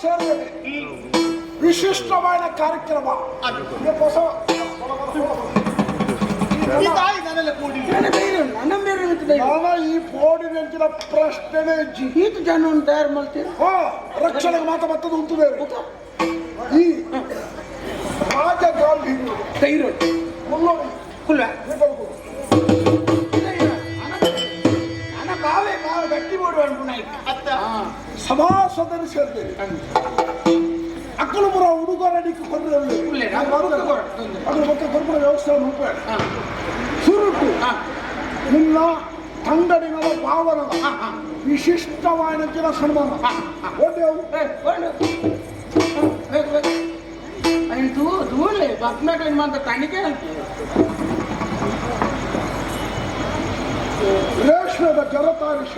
ಸೇರಿದೆ ವಿಶಿಷ್ಟವಾದ ಕಾರ್ಯಕ್ರಮ. ಹೊಸ. ನಾನು ಈ ಪೋಡಿ ನೆಂಚಿನ ಪ್ರಶ್ನೆನೇ ಜೀತ ಜನ ತಯಾರು ಮಾಡ್ತೀರಾ ಹಾ ರಕ್ಷಣೆಗೆ ಮಾತ ಮತ್ತದು ಉಂಟು ಬೇರೆ. ಈ ರಾಜ ಗಾಂಧಿ. ಉಂಟು. ಮುಲ್ಲೋಡಿ. ಕುಲ್ಲ ಗಟ್ಟಿ ಮಾಡುವ ಅನ್ಕೊಂಡಾಯ್ತು ಅತ್ತ ಸಮಾಸದಲ್ಲಿ ಸೇರ್ತೇವೆ ಅಕ್ಕಲಪುರ ಹುಡುಗರಡಿಗೆ ಕೊಂಡ್ರೆ ಒಳ್ಳೆ, ನಾನು ಬರುತ್ತ ಕೊಡು, ತೊಂದ್ರೆ. ಅದ್ರ ಮತ್ತೆ ಕೊರ್ಪುರ ವ್ಯವಸ್ಥೆಯನ್ನು ಉಂಟು ಹಾ. ಸುರುಟು ಹಾ. ನಿನ್ನ ತಂಗಡಿಗಳ ಭಾವನದ ವಿಶಿಷ್ಟವಾದ ಹಾ. ವಿಶಿಷ್ಟವಾದ ಸನ್ಮಾನ ಹಾ, ಹಾ. ಒಡ್ಡೆವು ಏ, ಹೊರಡು. ಬೇಕು, ವಿಶ್ವದ ಜಗತಾರಿಷ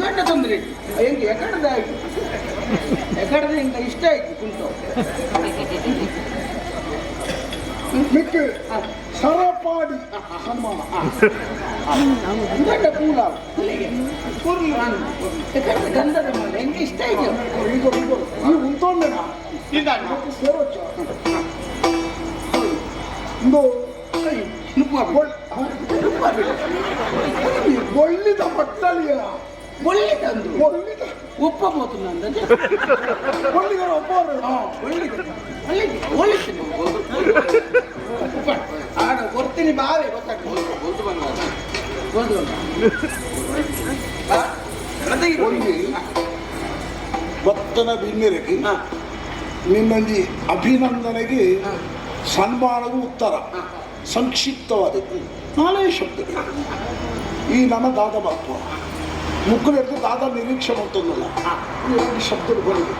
ಗಂಡ ತೊಂದರೆ ಹೆಂಗೆ ಎಕಡದ ಆಯ್ತು. ಎಕಡದಿಂದ ಇಷ್ಟ ಆಯ್ತು ಕುಂತು. ಮಿಕ್ಕಿ ಸರಪಾಡಿ ಸನ್ಮಾನ. ಗಂಡ ಕೂಲ ಕೂರ್ಲಿ ಎಕಡದ ಗಂಧದ ಮೇಲೆ ಹೆಂಗೆ ಇಷ್ಟ ಆಯ್ತು. ಈಗ ಈ ಉಂಟೊಂಡೆ ಒಂದು ನುಪ್ಪ ನುಪ್ಪ ಬಿಡು ಹ? ಈ ಗೊಳ್ಳಿದ ಬಟ್ಟಲಿಯ ఒళ్ళి తందు ಗೊಳ್ಳಿದ ఉప్పబోతున్నాను ಗೊಳ್ಳಿಗರ ಒಬ್ಬರು ఆడ కొర్తిని బావే కొత్తకు ಒಂದು ಭಕ್ತನ ಬಿನ್ನಿರಗಿ ನಿನ್ನೊಂದಿ ಅಭಿನಂದನೆಗೆ ಸನ್ಮಾನವು ಉತ್ತರ ಸಂಕ್ಷಿಪ್ತವಾದದ್ದು ನಾನೇ ಶಬ್ದ ಈ ನಮ್ಮ ದಾದ ಮಹತ್ವ. ಎದ್ದು ದಾದ ನಿರೀಕ್ಷೆ ಮಾಡ್ತದಲ್ಲ ಈ ಎರಡು ಶಬ್ದಗಳು ಬರುದು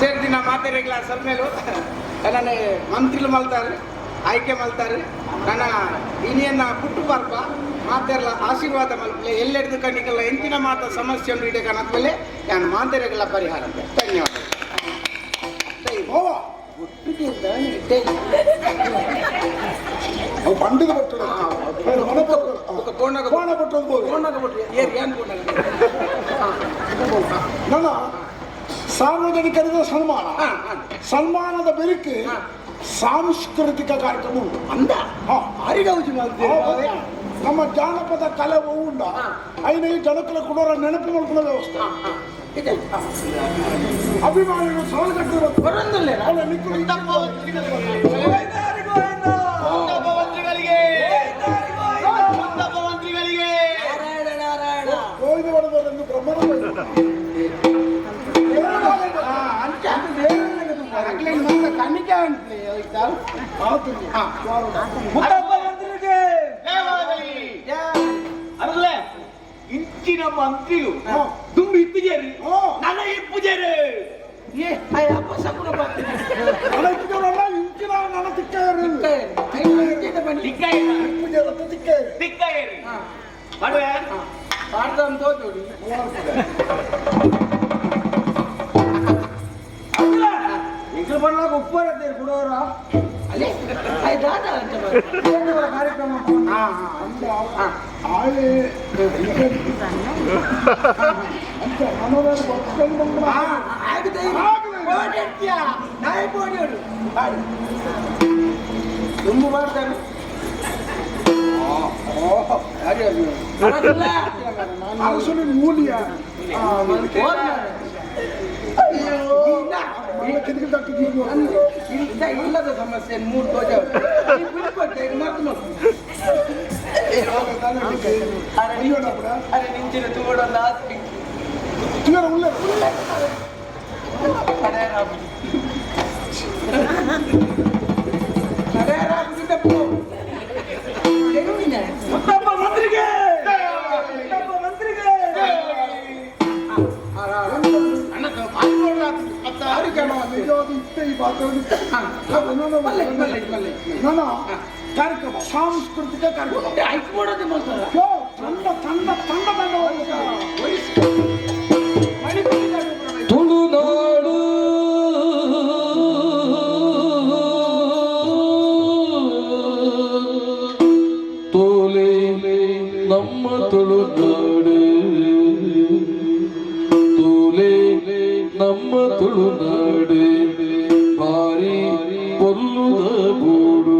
ಸೇರಿ ನಾ ಮಾತಾಡಿಲ್ಲ ಸಭೆಲು ನನ್ನ ಮಂತ್ರಿలు ಮಲ್ತಾರೆ ಆಯ್ಕೆ ಮಲ್ತಾರೆ ನನ್ನ ಇನಿಯನ್ನ ಪುಟ್ಟು ಬರ್ಪ ಮಾತೆರ್ಲ ಆಶೀರ್ವಾದ ಮಲ್ಪಲೆ. ಎಲ್ಲೆಡ್ದು ಕಣ್ಣಿಗೆಲ್ಲ ಎಂತಿನ ಮಾತ ಸಮಸ್ಯೆ ಉಂಟು ಇಡೆ ಮೇಲೆ ನಾನು ಮಾತೆರೆಗ್ಲ ಪರಿಹಾರ ಅಂತ. ಧನ್ಯವಾದ. ಅವು ಬಂಡಿದ ಬಟ್ಟೆ ಕೋಣ ಬಟ್ಟೆ ನನ್ನ ಸಾರ್ವಜನಿಕರಿಗೆ ಸನ್ಮಾನ. ಸನ್ಮಾನದ ಬೆರಿಕೆ ಸಾಂಸ್ಕೃತಿಕ ಕಾರ್ಯಕ್ರಮ ಉಂಟು ಅಂದ ನಮ್ಮ ಜಾನಪದ ಕಲೆ ಉಂಡ. ಐದು ಈ ಜನಕಲ ಕೊಡೋರ ನೆನಪು ಮಾಡ್ಕೊಳ್ಳೋ ವ್ಯವಸ್ಥೆ. ಅಭಿಮಾನಿಗಳು ಸಾಲ ಕಟ್ಟಿರೋ ಬರೋದಲ್ಲೇ ಅವಳ ನಿಂತು ಅಂಟ್ಲಿ ಆಯ್ತಾ? ಮುತ್ತಪ್ಪ ಮಂತ್ರಿಗೆ ದೇವಾಲಯ ಅಲ್ಲೇ ಇಂಚಿನ. ತುಂಬಿ ಇಪ್ಪಿಜೇರಿ ಹಾ. ನನ್ನ ಇಪ್ಪಿದೇರಿ ಏ ಅಯ್ಯಪ್ಪ ಸಗುಣ ಬರ್ತೀನಿ. ಇಂಚಿನ ನನ್ನ ತಿಕ್ಕ ದಿಕ್ಕ ಏರಿ ತಿಕ್ಕ ದಿಕ್ಕ ಏರಿ ಮಾಡುವೆ ಪಾಡ್ದಂ ತೋಜೋಡಿ ಬಂದ ಆಗಿದೆ ಆಗಿದೆ. ಓಡಿರ್ತೀಯ ನಾಯಿ ಓಡಿಯೋಡು ತುಂಬ ಮಾಡ್ತಾನೆ ಅರಸನ ಮೂಲಿಯ ಕಿಟಕಿ ತಟ್ಟಿದ್ದು ಇಲ್ಲದ ಸಮಸ್ಯೆ ಮೂರು ತೋಜ ಬಿಡ್ಕೊಟ್ಟೆ ಈಗ ಮತ್ತೆ ಮತ್ತೆ ಅರೆ ನಿಂಚಿನ ತೋಡಲ್ಲ ಉಳ್ಳೆ ಮುತ್ತಪ್ಪ ಈ ಮಾತಾಡಿ ನನ್ನ ಕಾರ್ಯಕ್ರಮ ಸಾಂಸ್ಕೃತಿಕ ಕಾರ್ಯಕ್ರಮ ತಂಡ ತಂಡ ತಂಡ ತಂಡ seguro.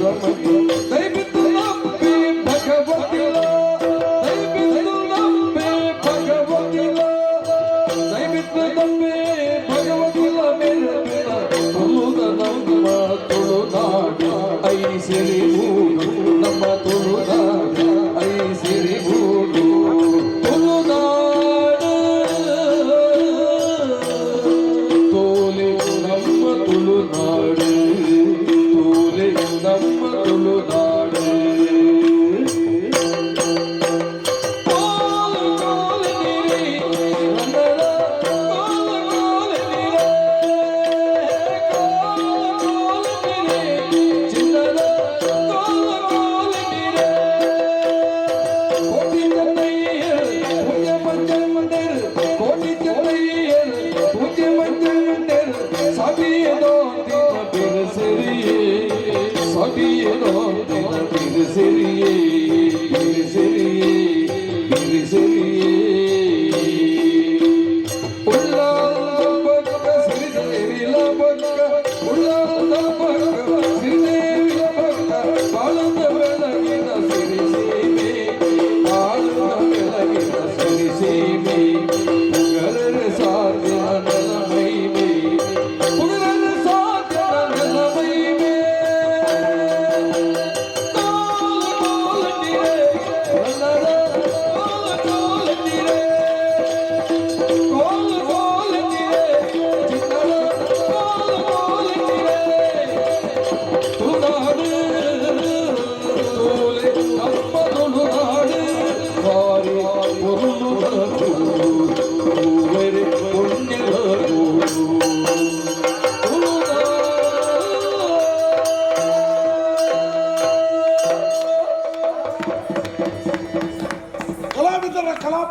Obrigado,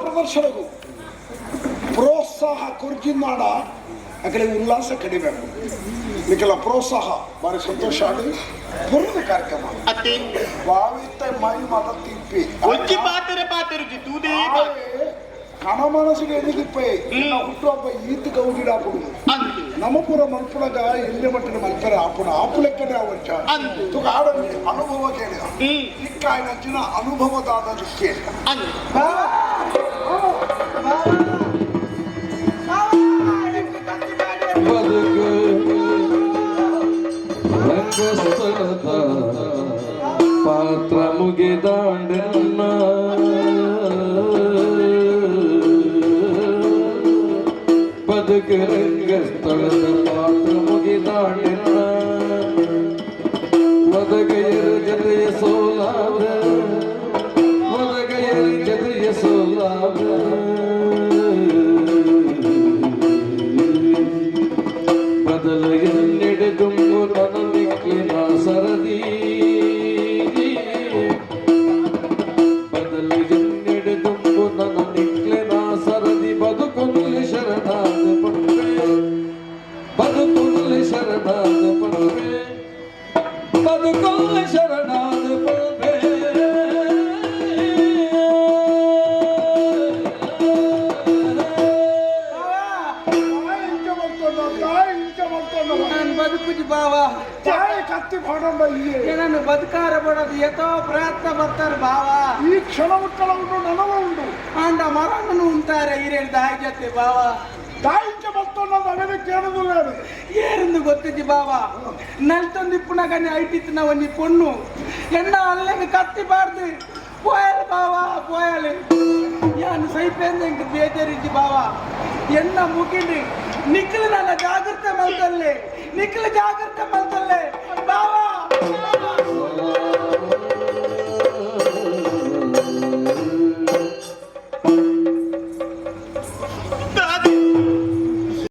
ಪ್ರದರ್ಶನವು. ಪ್ರೋತ್ಸಾಹ ಕೊರಕಿನಾಡ అక్కడ ఉల్లాస ಉಲ್ಲಾಸ ಕಡಿಮೆ ఇలా ಪ್ರೋತ್ಸಾಹ ಭಾರಿ ಸಂತೋಷ పురుగు ಪುರದ ಕಾರ್ಯಕ್ರಮ. ಅತ್ತೆ. ಮೈ ಮತ ತಿಪ್ಪಿ. ಒಜ್ಜಿ ಪಾತಿರ ఎదిగిపోయి నమపుర మనుపుడగా ఎన్ని మట్టిన మలిపారు అప్పుడు ఆపులెక్కనే అవచ్చా వచ్చాడు ఆడండి అనుభవ కేడ ఇక్క ఆయన వచ్చిన అనుభవ దాదా చుక్కే ಪಾತ್ರ ಮುಗಿದಾಂಡನ್ನ ಬದುಕು ರಂಗಸ್ಥಳದ ಪಾತ್ರ ಮುಗಿದಾಂಡನ್ನ ಒದಗೆಯರ ಜತೆಯ ಸೋಲಾವ್ರ ಒದಗೆಯರ ಜತೆಯ ಸೋಲಾವ್ರ ಇಲ್ಲೇ ನಾನು ಬದುಕಾರ ಬಿಡೋದು ಎತ್ತೋ ಪ್ರಯತ್ನ ಬರ್ತಾರೆ ಬಾವ ಈ ಕ್ಷಣ ಉಟ್ಟಳ ಉಂಟು ನನವ ಉಂಟು ಅಂಡ ಮರಣ್ಣನು ಉಂಟಾರೆ ಹಿರಿಯರ್ ದಾಯಿ ಜೊತೆ ಬಾವ ದಾಯಿಗೆ ಬರ್ತನ್ನೋದು ಅವನೇ ಕೇಳುದಿಲ್ಲ ಅದು. ఏరుంది గొత్తింది బావా నెలతోంది ఇప్పుడు కానీ ఐటిస్తున్నావు నీ పొన్ను ఎన్న అల్లకి కత్తి పాడుతుంది పోయాలి బావా పోయాలి యాను సైపోయింది ఇంక బేజరించి బావా ఎన్న ముగింది ನಿಖಿಲ್ ನನ್ನ ಜಾಗೃತ ಮಲ್ತಲ್ಲೇ ನಿಖಿಲ್ ಜಾಗೃತ ಮಲ್ತಲ್ಲೇ ಬಾವಾ!